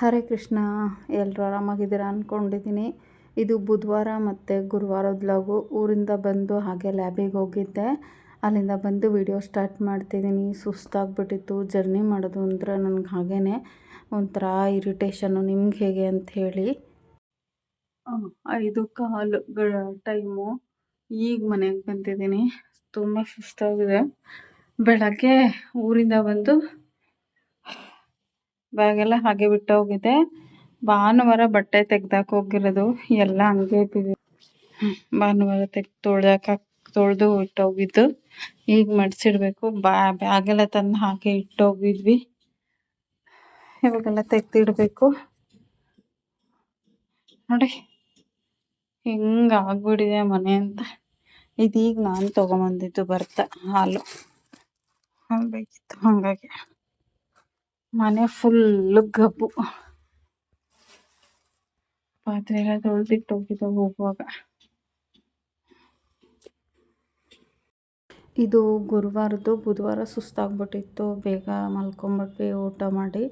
ಹರೇ ಕೃಷ್ಣ ಎಲ್ಲರೂ ಆರಾಮಾಗಿದ್ದೀರಾ ಅಂದ್ಕೊಂಡಿದ್ದೀನಿ ಇದು ಬುಧವಾರ ಮತ್ತು ಗುರುವಾರದ ಲಾಗು. ಊರಿಂದ ಬಂದು ಹಾಗೆ ಲ್ಯಾಬಿಗೆ ಹೋಗಿದ್ದೆ. ಅಲ್ಲಿಂದ ಬಂದು ವಿಡಿಯೋ ಸ್ಟಾರ್ಟ್ ಮಾಡ್ತಿದ್ದೀನಿ. ಸುಸ್ತಾಗ್ಬಿಟ್ಟಿತ್ತು. ಜರ್ನಿ ಮಾಡೋದು ಅಂದರೆ ನನಗೆ ಹಾಗೇ ಒಂಥರ ಇರಿಟೇಷನ್ನು ನಿಮ್ಗೆ ಹೇಗೆ ಅಂತ ಹೇಳಿ. ಐದು ಕಾಲು ಟೈಮು. ಈಗ ಮನೆಗೆ ಬಂದಿದ್ದೀನಿ. ತುಂಬ ಸುಸ್ತಾಗಿದೆ. ಬೆಳಗ್ಗೆ ಊರಿಂದ ಬಂದು ಬ್ಯಾಗೆಲ್ಲ ಹಾಗೆ ಬಿಟ್ಟು ಹೋಗಿದೆ. ಭಾನುವಾರ ಬಟ್ಟೆ ತೆಗ್ದಾಕ್ ಹೋಗಿರೋದು. ಎಲ್ಲ ಹಂಗೆ ಬಿದ್ದಿದೆ. ಭಾನುವಾರ ತೆಗ್ದು ತೊಳ್ದಾಕ ತೊಳೆದು ಇಟ್ಟೋಗಿದ್ದು ಈಗ ಮಡ್ಸಿಡ್ಬೇಕು. ಬಾ ಬ್ಯಾಗೆಲ್ಲ ತಂದು ಹಾಗೆ ಇಟ್ಟೋಗಿದ್ವಿ ಇವಾಗೆಲ್ಲ ತೆಗ್ದಿಡಬೇಕು. ನೋಡಿ, ಹೆಂಗೆ ಆಗ್ಬಿಡಿದೆ ಮನೆ ಅಂತ. ಇದೀಗ ನಾನು ತೊಗೊಂಬಂದಿದ್ದು ಬರ್ತಾ ಹಾಲು. ಹಾಲು ಬೇಕಿತ್ತು ಹಾಗಾಗಿ. ಮನೆ ಫುಲ್ಲು ಗಬ್ಬು. ಪಾತ್ರೆ ಎಲ್ಲ ತೊಳೆದಿಟ್ಟು ಹೋಗಿದ್ದ ಹೋಗುವಾಗ. ಇದು ಗುರುವಾರದ್ದು ಬುಧವಾರ ಸುಸ್ತಾಗ್ಬಿಟ್ಟಿತ್ತು. ಬೇಗ ಮಲ್ಕೊಂಬಿಟ್ವಿ, ಊಟ ಮಾಡಿ.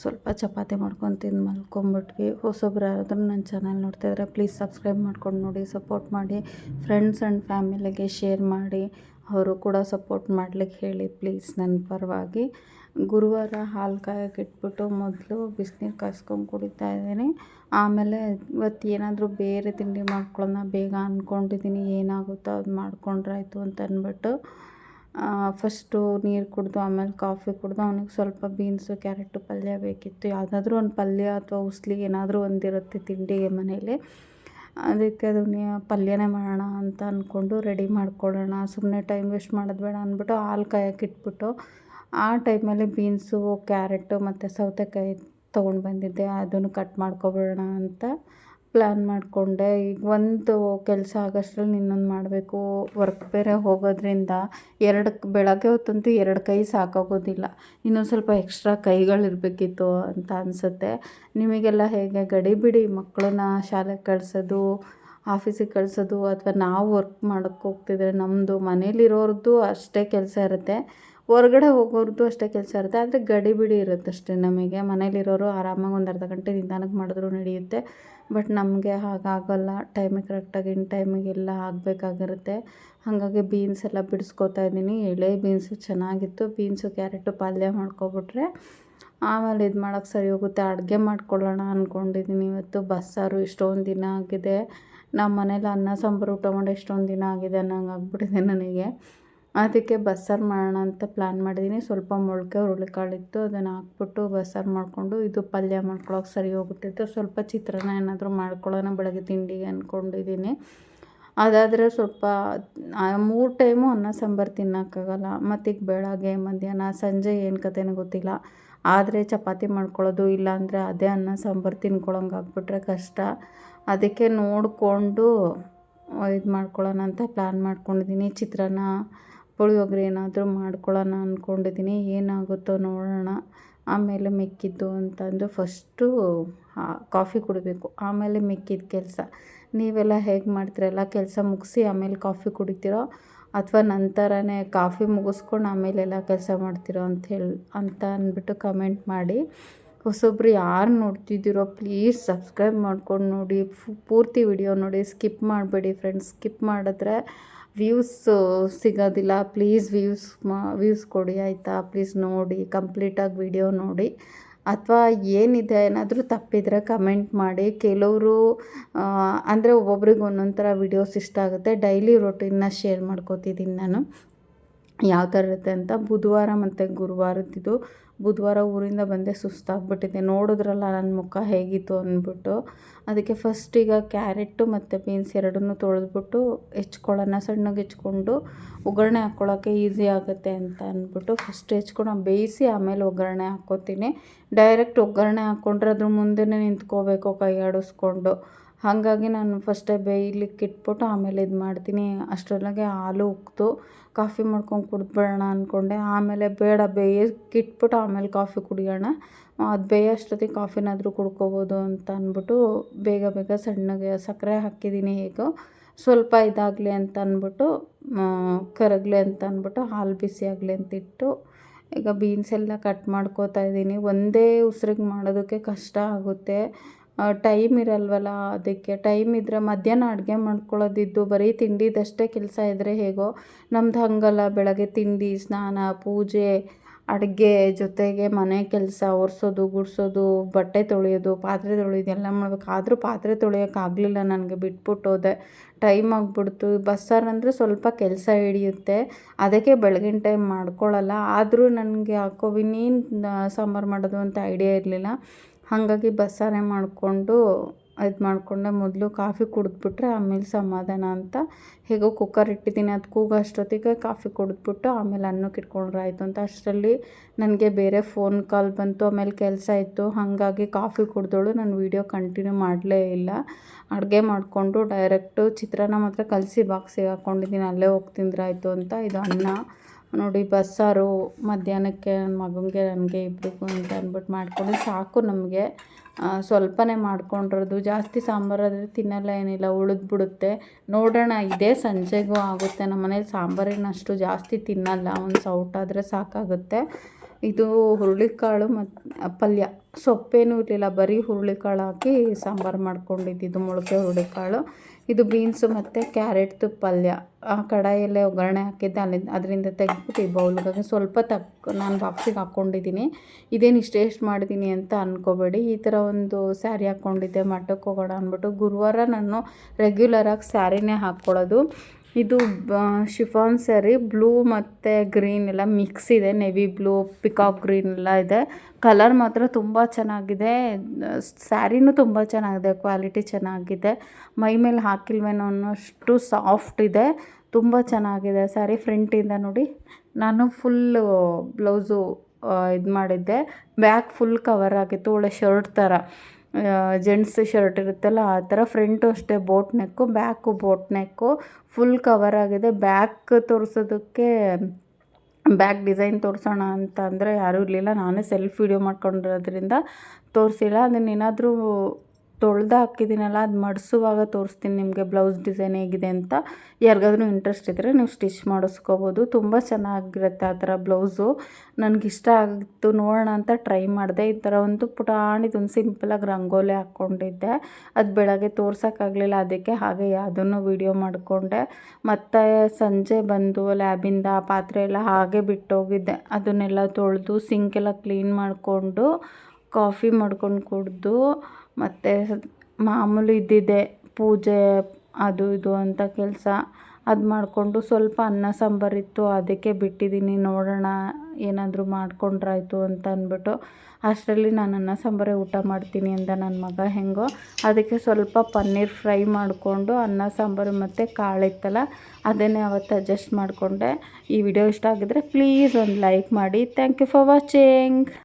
ಸ್ವಲ್ಪ ಚಪಾತಿ ಮಾಡ್ಕೊಂಡು ತಿಂದು ಮಲ್ಕೊಂಬಿಟ್ವಿ. ಹೊಸೊಬ್ರು ಯಾರಾದ್ರೂ ನನ್ನ ಚಾನಲ್ ನೋಡ್ತಾಯಿದ್ರೆ ಪ್ಲೀಸ್ ಸಬ್ಸ್ಕ್ರೈಬ್ ಮಾಡ್ಕೊಂಡು ನೋಡಿ ಸಪೋರ್ಟ್ ಮಾಡಿ. ಫ್ರೆಂಡ್ಸ್ ಆ್ಯಂಡ್ ಫ್ಯಾಮಿಲಿಗೆ ಶೇರ್ ಮಾಡಿ. ಅವರು ಕೂಡ ಸಪೋರ್ಟ್ ಮಾಡ್ಲಿಕ್ಕೆ ಹೇಳಿ ಪ್ಲೀಸ್ ನನ್ನ ಪರವಾಗಿ. ಗುರುವಾರ ಹಾಲು ಕಾಯಕ್ಕೆ ಇಟ್ಬಿಟ್ಟು ಮೊದಲು ಬಿಸಿನೀರು ಕಾಯ್ಸ್ಕೊಂಡು ಕುಡಿತಾ ಇದ್ದೀನಿ. ಆಮೇಲೆ ಇವತ್ತು ಏನಾದರೂ ಬೇರೆ ತಿಂಡಿ ಮಾಡ್ಕೊಳ್ಳೋಣ ಬೇಗ ಅಂದ್ಕೊಂಡಿದ್ದೀನಿ ಏನಾಗುತ್ತೋ ಅದು ಮಾಡ್ಕೊಂಡ್ರಾಯ್ತು ಅಂತ ಅಂದ್ಬಿಟ್ಟು ಫಸ್ಟು ನೀರು ಕುಡಿದು, ಆಮೇಲೆ ಕಾಫಿ ಕುಡಿದು, ಅವನಿಗೆ ಸ್ವಲ್ಪ ಬೀನ್ಸು, ಕ್ಯಾರೆಟು ಪಲ್ಯ ಬೇಕಿತ್ತು. ಯಾವುದಾದ್ರೂ ಒಂದು ಪಲ್ಯ ಅಥವಾ ಉಸ್ಲಿ ಏನಾದರೂ ಒಂದಿರುತ್ತೆ ತಿಂಡಿಗೆ ಮನೇಲಿ. ಅದಕ್ಕೆ ಅದನ್ನ ಪಲ್ಯನೇ ಮಾಡೋಣ ಅಂತ ಅಂದ್ಕೊಂಡು ರೆಡಿ ಮಾಡ್ಕೊಳ್ಳೋಣ. ಸುಮ್ಮನೆ ಟೈಮ್ ವೇಸ್ಟ್ ಮಾಡೋದು ಬೇಡ ಅಂದ್ಬಿಟ್ಟು ಹಾಲು ಕಾಯಕ್ಕೆ ಇಟ್ಬಿಟ್ಟು ಆ ಟೈಮಲ್ಲಿ ಬೀನ್ಸು ಕ್ಯಾರೆಟು ಮತ್ತು ಸೌತೆಕಾಯಿ ತೊಗೊಂಡು ಬಂದಿದ್ದೆ. ಅದನ್ನು ಕಟ್ ಮಾಡ್ಕೊಬಿಡೋಣ ಅಂತ ಪ್ಲ್ಯಾನ್ ಮಾಡಿಕೊಂಡೆ. ಈಗ ಒಂದು ಕೆಲಸ ಆಗೋಷ್ಟ್ರಲ್ಲಿ ಇನ್ನೊಂದು ಮಾಡಬೇಕು. ವರ್ಕ್ ಬೇರೆ ಹೋಗೋದ್ರಿಂದ ಎರಡು ಬೆಳಗ್ಗೆ ಹೊತ್ತಂತೂ ಎರಡು ಕೈ ಸಾಕಾಗೋದಿಲ್ಲ. ಇನ್ನೊಂದು ಸ್ವಲ್ಪ ಎಕ್ಸ್ಟ್ರಾ ಕೈಗಳಿರಬೇಕಿತ್ತು ಅಂತ ಅನಿಸುತ್ತೆ. ನಿಮಗೆಲ್ಲ ಹೇಗೆ? ಗಡಿ ಬಿಡಿ. ಮಕ್ಕಳನ್ನ ಶಾಲೆಗೆ ಕಳಿಸೋದು, ಆಫೀಸಿಗೆ ಕಳಿಸೋದು, ಅಥವಾ ನಾವು ವರ್ಕ್ ಮಾಡೋಕ್ಕೆ ಹೋಗ್ತಿದ್ರೆ ನಮ್ಮದು ಮನೇಲಿರೋರ್ದು ಅಷ್ಟೇ ಕೆಲಸ ಇರುತ್ತೆ. ಹೊರ್ಗಡೆ ಹೋಗೋರ್ದು ಅಷ್ಟೇ ಕೆಲಸ ಇರುತ್ತೆ. ಆದರೆ ಗಡಿಬಿಡಿ ಇರುತ್ತೆ ಅಷ್ಟೇ ನಮಗೆ. ಮನೇಲಿರೋರು ಆರಾಮಾಗಿ ಒಂದು ಅರ್ಧ ಗಂಟೆ ನಿಧಾನಕ್ಕೆ ಮಾಡಿದ್ರೂ ನಡೆಯುತ್ತೆ. ಬಟ್ ನಮಗೆ ಹಾಗಾಗಲ್ಲ. ಟೈಮಿಗೆ ಕರೆಕ್ಟಾಗಿ ಇನ್ ಟೈಮಿಗೆಲ್ಲ ಆಗಬೇಕಾಗಿರುತ್ತೆ. ಹಾಗಾಗಿ ಬೀನ್ಸ್ ಎಲ್ಲ ಬಿಡಿಸ್ಕೊತಾ ಇದ್ದೀನಿ. ಎಳೆ ಬೀನ್ಸು ಚೆನ್ನಾಗಿತ್ತು. ಬೀನ್ಸು ಕ್ಯಾರೆಟು ಪಲ್ಯ ಮಾಡ್ಕೊಬಿಟ್ರೆ ಆಮೇಲೆ ಇದು ಮಾಡೋಕ್ಕೆ ಸರಿ ಹೋಗುತ್ತೆ. ಅಡುಗೆ ಮಾಡ್ಕೊಳ್ಳೋಣ ಅಂದ್ಕೊಂಡಿದ್ದೀನಿ ಇವತ್ತು. ಬಸ್ಸಾರು ಇಷ್ಟೊಂದು ದಿನ ಆಗಿದೆ. ನಮ್ಮ ಮನೇಲಿ ಅನ್ನ, ಸಾಂಬಾರು ಊಟ ಮಾಡಿ ಎಷ್ಟೊಂದು ದಿನ ಆಗಿದೆ ಅನ್ನೋಂಗೆ ಆಗ್ಬಿಟ್ಟಿದೆ ನನಗೆ. ಅದಕ್ಕೆ ಬಸ್ಸಾರು ಮಾಡೋಣ ಅಂತ ಪ್ಲ್ಯಾನ್ ಮಾಡಿದ್ದೀನಿ ಸ್ವಲ್ಪ ಮೊಳಕೆ ಹುರುಳಿಕಾಳಿತ್ತು, ಅದನ್ನು ಹಾಕ್ಬಿಟ್ಟು ಬಸ್ಸಾರು ಮಾಡಿಕೊಂಡು ಇದು ಪಲ್ಯ ಮಾಡ್ಕೊಳಕ್ಕೆ ಸರಿ ಹೋಗುತ್ತಿತ್ತು ಸ್ವಲ್ಪ ಚಿತ್ರಾನ್ನ ಏನಾದರೂ ಮಾಡ್ಕೊಳ್ಳೋಣ ಬೆಳಗ್ಗೆ ತಿಂಡಿಗೆ ಅಂದ್ಕೊಂಡಿದ್ದೀನಿ ಅದಾದರೆ ಸ್ವಲ್ಪ ಮೂರು ಟೈಮು ಅನ್ನ ಸಾಂಬಾರು ತಿನ್ನೋಕ್ಕಾಗಲ್ಲ. ಮತ್ತು ಈಗ ಬೆಳಗ್ಗೆ, ಮಧ್ಯಾಹ್ನ, ಸಂಜೆ ಏನು ಕತೆನ ಗೊತ್ತಿಲ್ಲ. ಆದರೆ ಚಪಾತಿ ಮಾಡ್ಕೊಳ್ಳೋದು ಇಲ್ಲಾಂದರೆ ಅದೇ ಅನ್ನ ಸಾಂಬಾರು ತಿನ್ಕೊಳಂಗೆ ಆಗ್ಬಿಟ್ರೆ ಕಷ್ಟ. ಅದಕ್ಕೆ ನೋಡಿಕೊಂಡು ಇದು ಮಾಡ್ಕೊಳ್ಳೋಣ ಅಂತ ಪ್ಲ್ಯಾನ್ ಮಾಡ್ಕೊಂಡಿದ್ದೀನಿ ಚಿತ್ರಾನ್ನ ಪುಳಿಯೋಗರೆ ಏನಾದರೂ ಮಾಡ್ಕೊಳ್ಳೋಣ ಅಂದ್ಕೊಂಡಿದ್ದೀನಿ ಏನಾಗುತ್ತೋ ನೋಡೋಣ. ಆಮೇಲೆ ಮಿಕ್ಕಿದ್ದು ಅಂತಂದು ಫಸ್ಟು ಕಾಫಿ ಕುಡಿಬೇಕು. ಆಮೇಲೆ ಮಿಕ್ಕಿದ ಕೆಲಸ. ನೀವೆಲ್ಲ ಹೇಗೆ ಮಾಡ್ತೀರಲ್ಲ, ಕೆಲಸ ಮುಗಿಸಿ ಆಮೇಲೆ ಕಾಫಿ ಕುಡಿತೀರೋ ಅಥವಾ ನಂತರನೇ ಕಾಫಿ ಮುಗಿಸ್ಕೊಂಡು ಆಮೇಲೆ ಎಲ್ಲ ಕೆಲಸ ಮಾಡ್ತೀರೋ ಅಂತ ಹೇಳಿ, ಅಂತ ಅಂದ್ಬಿಟ್ಟು ಕಮೆಂಟ್ ಮಾಡಿ. ಹೊಸೊಬ್ರು ಯಾರು ನೋಡ್ತಿದ್ದೀರೋ ಪ್ಲೀಸ್ ಸಬ್ಸ್ಕ್ರೈಬ್ ಮಾಡ್ಕೊಂಡು ನೋಡಿ. ಪೂರ್ತಿ ವಿಡಿಯೋ ನೋಡಿ. ಸ್ಕಿಪ್ ಮಾಡಬೇಡಿ ಫ್ರೆಂಡ್ಸ್ ಸ್ಕಿಪ್ ಮಾಡಿದ್ರೆ ವ್ಯೂಸ್ ಸಿಗೋದಿಲ್ಲ. ಪ್ಲೀಸ್ ವ್ಯೂಸ್ ಮಾ ವ್ಯೂಸ್ ಕೊಡಿ ಆಯಿತಾ? ಪ್ಲೀಸ್ ನೋಡಿ. ಕಂಪ್ಲೀಟಾಗಿ ವಿಡಿಯೋ ನೋಡಿ. ಅಥವಾ ಏನಿದೆ ಏನಾದರೂ ತಪ್ಪಿದರೆ ಕಮೆಂಟ್ ಮಾಡಿ. ಕೆಲವರು ಅಂದರೆ ಒಬ್ಬೊಬ್ರಿಗೆ ಒಂದೊಂದು ಥರ ವಿಡಿಯೋಸ್ ಇಷ್ಟ ಆಗುತ್ತೆ. ಡೈಲಿ ರೊಟೀನ್ನ ಶೇರ್ ಮಾಡ್ಕೋತಿದ್ದೀನಿ ನಾನು. ಯಾವ ಥರ ಇರುತ್ತೆ ಅಂತ ಬುಧವಾರ ಮತ್ತು ಗುರುವಾರದ್ದು ಬುಧವಾರ ಊರಿಂದ ಬಂದೆ ಸುಸ್ತಾಗ್ಬಿಟ್ಟಿದೆ. ನೋಡಿದ್ರಲ್ಲ ನನ್ನ ಮುಖ ಹೇಗಿತ್ತು ಅಂದ್ಬಿಟ್ಟು. ಅದಕ್ಕೆ ಫಸ್ಟ್ ಈಗ ಕ್ಯಾರೆಟು ಮತ್ತು ಬೀನ್ಸ್ ಎರಡನ್ನೂ ತೊಳೆದ್ಬಿಟ್ಟು ಹೆಚ್ಕೊಳ್ಳೋಣ, ಸಣ್ಣಗೆ ಹೆಚ್ಕೊಂಡು ಒಗ್ಗರಣೆ ಹಾಕ್ಕೊಳ್ಳೋಕ್ಕೆ ಈಸಿ ಆಗುತ್ತೆ ಅಂತ ಅಂದ್ಬಿಟ್ಟು ಫಸ್ಟ್ ಹೆಚ್ಕೊಂಡು ಬೇಯಿಸಿ ಆಮೇಲೆ ಒಗ್ಗರಣೆ ಹಾಕ್ಕೋತೀನಿ. ಡೈರೆಕ್ಟ್ ಒಗ್ಗರಣೆ ಹಾಕ್ಕೊಂಡ್ರೆ ಅದ್ರ ಮುಂದೆನೇ ನಿಂತ್ಕೋಬೇಕು ಕೈ ಆಡಿಸ್ಕೊಂಡು ಹಾಗಾಗಿ ನಾನು ಫಸ್ಟೇ ಬೇಯ್ಲಿಕ್ಕೆ ಇಟ್ಬಿಟ್ಟು ಆಮೇಲೆ ಇದು ಮಾಡ್ತೀನಿ. ಅಷ್ಟರೊಳಗೆ ಹಾಲು, ಉಕ್ತು, ಕಾಫಿ ಮಾಡ್ಕೊಂಡು ಕುಡ್ದ್ಬಿಡೋಣ ಅಂದ್ಕೊಂಡೆ ಆಮೇಲೆ ಬೇಡ, ಬೇಯಕ್ಕೆ ಇಟ್ಬಿಟ್ಟು ಆಮೇಲೆ ಕಾಫಿ ಕುಡಿಯೋಣ. ಅದು ಬೇಯೋಷ್ಟೊತ್ತಿಗೆ ಕಾಫಿನಾದರೂ ಕುಡ್ಕೋಬೋದು ಅಂತ ಅಂದ್ಬಿಟ್ಟು ಬೇಗ ಬೇಗ ಸಣ್ಣಗೆ ಸಕ್ಕರೆ ಹಾಕಿದ್ದೀನಿ ಹೇಗೋ. ಸ್ವಲ್ಪ ಇದಾಗಲಿ ಅಂತ ಅಂದ್ಬಿಟ್ಟು ಕರಗಲಿ ಅಂತ ಅಂದ್ಬಿಟ್ಟು ಹಾಲು ಬಿಸಿ ಆಗಲಿ ಅಂತ ಇಟ್ಟು ಈಗ ಬೀನ್ಸ್ ಎಲ್ಲ ಕಟ್ ಮಾಡ್ಕೋತಾ ಇದ್ದೀನಿ. ಒಂದೇ ಉಸ್ರಿಗೆ ಮಾಡೋದಕ್ಕೆ ಕಷ್ಟ ಆಗುತ್ತೆ. ಟೈಮ್ ಇರಲ್ವಲ್ಲ ಅದಕ್ಕೆ. ಟೈಮ್ ಇದ್ದರೆ ಮಧ್ಯಾಹ್ನ ಅಡುಗೆ ಮಾಡ್ಕೊಳ್ಳೋದಿದ್ದು, ಬರೀ ತಿಂಡಿದಷ್ಟೇ ಕೆಲಸ ಇದ್ದರೆ ಹೇಗೋ. ನಮ್ದು ಹಾಗಲ್ಲ, ಬೆಳಗ್ಗೆ ತಿಂಡಿ, ಸ್ನಾನ, ಪೂಜೆ, ಅಡುಗೆ ಜೊತೆಗೆ ಮನೆ ಕೆಲಸ, ಒರೆಸೋದು, ಗುಡಿಸೋದು, ಬಟ್ಟೆ ತೊಳೆಯೋದು, ಪಾತ್ರೆ ತೊಳೆಯೋದು ಎಲ್ಲ ಮಾಡ್ಬೇಕು. ಆದರೂ ಪಾತ್ರೆ ತೊಳೆಯೋಕ್ಕಾಗಲಿಲ್ಲ ನನಗೆ, ಬಿಟ್ಬಿಟ್ಟು ಹೋದೆ. ಟೈಮ್ ಆಗಿಬಿಡ್ತು. ಬಸ್ಸಾರು ಅಂದರೆ ಸ್ವಲ್ಪ ಕೆಲಸ ಹಿಡಿಯುತ್ತೆ. ಅದಕ್ಕೆ ಬೆಳಗಿನ ಟೈಮ್ ಮಾಡ್ಕೊಳ್ಳಲ್ಲ. ಆದರೂ ನನಗೆ ಯಾಕೋ ಇನ್ನೇನು ಸಾಂಬಾರು ಮಾಡೋದು ಅಂತ ಐಡಿಯಾ ಇರಲಿಲ್ಲ. ಹಾಗಾಗಿ ಬಸ್ಸಾರೇ ಮಾಡಿಕೊಂಡು, ಇದು ಮಾಡಿಕೊಂಡೆ ಮೊದಲು ಕಾಫಿ ಕುಡಿದ್ಬಿಟ್ರೆ ಆಮೇಲೆ ಸಮಾಧಾನ ಅಂತ. ಹೇಗೋ ಕುಕ್ಕರ್ ಇಟ್ಟಿದ್ದೀನಿ, ಅದು ಕೂಗೋ ಅಷ್ಟೊತ್ತಿಗೆ ಕಾಫಿ ಕುಡಿದ್ಬಿಟ್ಟು ಆಮೇಲೆ ಅನ್ನಕ್ಕೆ ಇಟ್ಕೊಂಡ್ರೆ ಆಯಿತು ಅಂತ. ಅಷ್ಟರಲ್ಲಿ ನನಗೆ ಬೇರೆ ಫೋನ್ ಕಾಲ್ ಬಂತು, ಆಮೇಲೆ ಕೆಲಸ ಇತ್ತು ಹಾಗಾಗಿ ಕಾಫಿ ಕುಡ್ದೋಳು, ನಾನು ವೀಡಿಯೋ ಕಂಟಿನ್ಯೂ ಮಾಡಲೇ ಇಲ್ಲ. ಅಡುಗೆ ಮಾಡಿಕೊಂಡು ಡೈರೆಕ್ಟು ಚಿತ್ರಾನ್ನ ಮಾತ್ರ ಕಲಸಿ ಬಾಕ್ಸಿಗೆ ಹಾಕ್ಕೊಂಡಿದ್ದೀನಿ ಅಲ್ಲೇ ಹೋಗಿ ತಿಂದ್ರಾಯ್ತು ಅಂತ. ಇದು ಅನ್ನ. ನೋಡಿ ಬಸ್ಸಾರು, ಮಧ್ಯಾಹ್ನಕ್ಕೆ ನನ್ನ ಮಗನಿಗೆ ನನಗೆ ಇಬ್ಬರಿಗೂ ಅಂತ ಅಂದ್ಬಿಟ್ಟು ಮಾಡ್ಕೊಂಡು ಸಾಕು ನಮಗೆ. ಸ್ವಲ್ಪನೇ ಮಾಡ್ಕೊಂಡಿರೋದು. ಜಾಸ್ತಿ ಸಾಂಬಾರಾದರೆ ತಿನ್ನಲ್ಲ, ಏನಿಲ್ಲ, ಉಳಿದ್ಬಿಡುತ್ತೆ. ನೋಡೋಣ, ಇದೇ ಸಂಜೆಗೂ ಆಗುತ್ತೆ. ನಮ್ಮ ಮನೇಲಿ ಸಾಂಬಾರಿನ ಅಷ್ಟು ಜಾಸ್ತಿ ತಿನ್ನಲ್ಲ. ಒಂದು ಸೌಟಾದರೆ ಸಾಕಾಗುತ್ತೆ. ಇದು ಹುರುಳಿಕಾಳು ಮತ್ತು ಪಲ್ಯ. ಸೊಪ್ಪೇನೂ ಇರಲಿಲ್ಲ. ಬರೀ ಹುರುಳಿಕಾಳು ಹಾಕಿ ಸಾಂಬಾರು ಮಾಡ್ಕೊಂಡಿದ್ದಿದ್ದು ಮೊಳಕೆ ಹುರುಳಿಕಾಳು. ಇದು ಬೀನ್ಸು ಮತ್ತು ಕ್ಯಾರೆಟ್ದು ಪಲ್ಯ. ಆ ಕಡಾಯಲ್ಲೇ ಒಗ್ಗರಣೆ ಹಾಕಿದ್ದೆ. ಅಲ್ಲಿಂದ ಅದರಿಂದ ತೆಗೆದ್ಬಿಟ್ಟು ಈ ಬೌಲ್ಗೆ ಸ್ವಲ್ಪ ತಕ್ಕ ನಾನು ಬಾಕ್ಸಿಗೆ ಹಾಕ್ಕೊಂಡಿದ್ದೀನಿ ಇದೇನು ಟೇಸ್ಟ್ ಮಾಡಿದ್ದೀನಿ ಅಂತ ಅಂದ್ಕೋಬೇಡಿ ಈ ಥರ ಒಂದು ಸ್ಯಾರಿ ಹಾಕ್ಕೊಂಡಿದ್ದೆ ಮಠಕ್ಕೆ ಹೋಗೋಣ ಅಂದ್ಬಿಟ್ಟು ಗುರುವಾರ ನಾನು ರೆಗ್ಯುಲರಾಗಿ ಸ್ಯಾರಿನೇ ಹಾಕ್ಕೊಳ್ಳೋದು. ಇದು ಶಿಫಾನ್ ಸ್ಯಾರಿ ಬ್ಲೂ ಮತ್ತು ಗ್ರೀನ್ ಎಲ್ಲ ಮಿಕ್ಸ್ ಇದೆ. ನೆವಿ ಬ್ಲೂ ಪಿಕಾಕ್ ಗ್ರೀನ್ ಎಲ್ಲ ಇದೆ. ಕಲರ್ ಮಾತ್ರ ತುಂಬ ಚೆನ್ನಾಗಿದೆ. ಸ್ಯಾರಿನೂ ತುಂಬ ಚೆನ್ನಾಗಿದೆ ಕ್ವಾಲಿಟಿ ಚೆನ್ನಾಗಿದೆ. ಮೈ ಮೇಲೆ ಹಾಕಿಲ್ವೇನೋ ಅನ್ನೋಷ್ಟು ಸಾಫ್ಟ್ ಇದೆ. ತುಂಬ ಚೆನ್ನಾಗಿದೆ ಸ್ಯಾರಿ. ಫ್ರಂಟಿಂದ ನೋಡಿ, ನಾನು ಫುಲ್ಲು ಬ್ಲೌಸು ಇದು ಮಾಡಿದ್ದೆ. ಬ್ಯಾಕ್ ಫುಲ್ ಕವರ್ ಆಗಿತ್ತು ಒಳ್ಳೆ ಶರ್ಟ್ ಥರ ಜೆಂಟ್ಸ್ ಶರ್ಟ್ ಇರುತ್ತಲ್ಲ, ಆ ಥರ ಫ್ರಂಟು ಅಷ್ಟೇ boat neck back boat neck full cover ಆಗಿದೆ. ಬ್ಯಾಕ್ ತೋರಿಸೋದಕ್ಕೆ ಬ್ಯಾಕ್ ಡಿಸೈನ್ ತೋರಿಸೋಣ ಅಂತ ಅಂದರೆ ಯಾರೂ ಇರಲಿಲ್ಲ. ನಾನೇ ಸೆಲ್ಫ್ ವೀಡಿಯೋ ಮಾಡ್ಕೊಂಡಿರೋದ್ರಿಂದ ತೋರಿಸಿಲ್ಲ. ಅದನ್ನೇನಾದರೂ ತೊಳ್ದು ಹಾಕಿದ್ದೀನಲ್ಲ, ಅದು ಮಡಿಸುವಾಗ ತೋರಿಸ್ತೀನಿ ನಿಮಗೆ ಬ್ಲೌಸ್ ಡಿಸೈನ್ ಹೇಗಿದೆ ಅಂತ. ಯಾರಿಗಾದ್ರೂ ಇಂಟ್ರೆಸ್ಟ್ ಇದ್ದರೆ ನೀವು ಸ್ಟಿಚ್ ಮಾಡಿಸ್ಕೋಬೋದು. ತುಂಬ ಚೆನ್ನಾಗಿರುತ್ತೆ ಆ ಥರ ಬ್ಲೌಸು. ನನಗಿಷ್ಟ ಆಗಿತ್ತು ನೋಡೋಣ ಅಂತ ಟ್ರೈ ಮಾಡಿದೆ. ಈ ಥರ ಒಂದು ಪುಟಾಣಿದೊಂದು ಸಿಂಪಲಾಗಿ ರಂಗೋಲಿ ಹಾಕ್ಕೊಂಡಿದ್ದೆ. ಅದು ಬೆಳಗ್ಗೆ ತೋರ್ಸೋಕ್ಕಾಗಲಿಲ್ಲ, ಅದಕ್ಕೆ ಹಾಗೆ ಯಾವುದನ್ನು ವೀಡಿಯೋ ಮಾಡಿಕೊಂಡೆ. ಮತ್ತು ಸಂಜೆ ಬಂದು ಲ್ಯಾಬಿಂದ ಪಾತ್ರೆ ಎಲ್ಲ ಹಾಗೆ ಬಿಟ್ಟೋಗಿದ್ದೆ. ಅದನ್ನೆಲ್ಲ ತೊಳೆದು ಸಿಂಕೆಲ್ಲ ಕ್ಲೀನ್ ಮಾಡಿಕೊಂಡು ಕಾಫಿ ಮಾಡ್ಕೊಂಡು ಕುಡಿದು ಮತ್ತು ಮಾಮೂಲಿ ಇದ್ದಿದ್ದೆ ಪೂಜೆ ಅದು ಇದು ಅಂತ ಕೆಲಸ ಅದು ಮಾಡಿಕೊಂಡು ಸ್ವಲ್ಪ ಅನ್ನ ಸಾಂಬಾರಿತ್ತು ಅದಕ್ಕೆ ಬಿಟ್ಟಿದ್ದೀನಿ ನೋಡೋಣ ಏನಾದರೂ ಮಾಡ್ಕೊಂಡ್ರಾಯಿತು ಅಂತ ಅಂದ್ಬಿಟ್ಟು ಅಷ್ಟರಲ್ಲಿ ನಾನು ಅನ್ನ ಸಾಂಬಾರೇ ಊಟ ಮಾಡ್ತೀನಿ ಅಂದ ನನ್ನ ಮಗ ಹೆಂಗೋ. ಅದಕ್ಕೆ ಸ್ವಲ್ಪ ಪನ್ನೀರ್ ಫ್ರೈ ಮಾಡಿಕೊಂಡು ಅನ್ನ ಸಾಂಬಾರು ಮತ್ತು ಕಾಳಿತ್ತಲ್ಲ, ಅದನ್ನೇ ಅವತ್ತು ಅಡ್ಜಸ್ಟ್ ಮಾಡಿಕೊಂಡೆ. ಈ ವಿಡಿಯೋ ಇಷ್ಟ ಆಗಿದ್ರೆ ಪ್ಲೀಸ್ ಒಂದು ಲೈಕ್ ಮಾಡಿ. Thank you for watching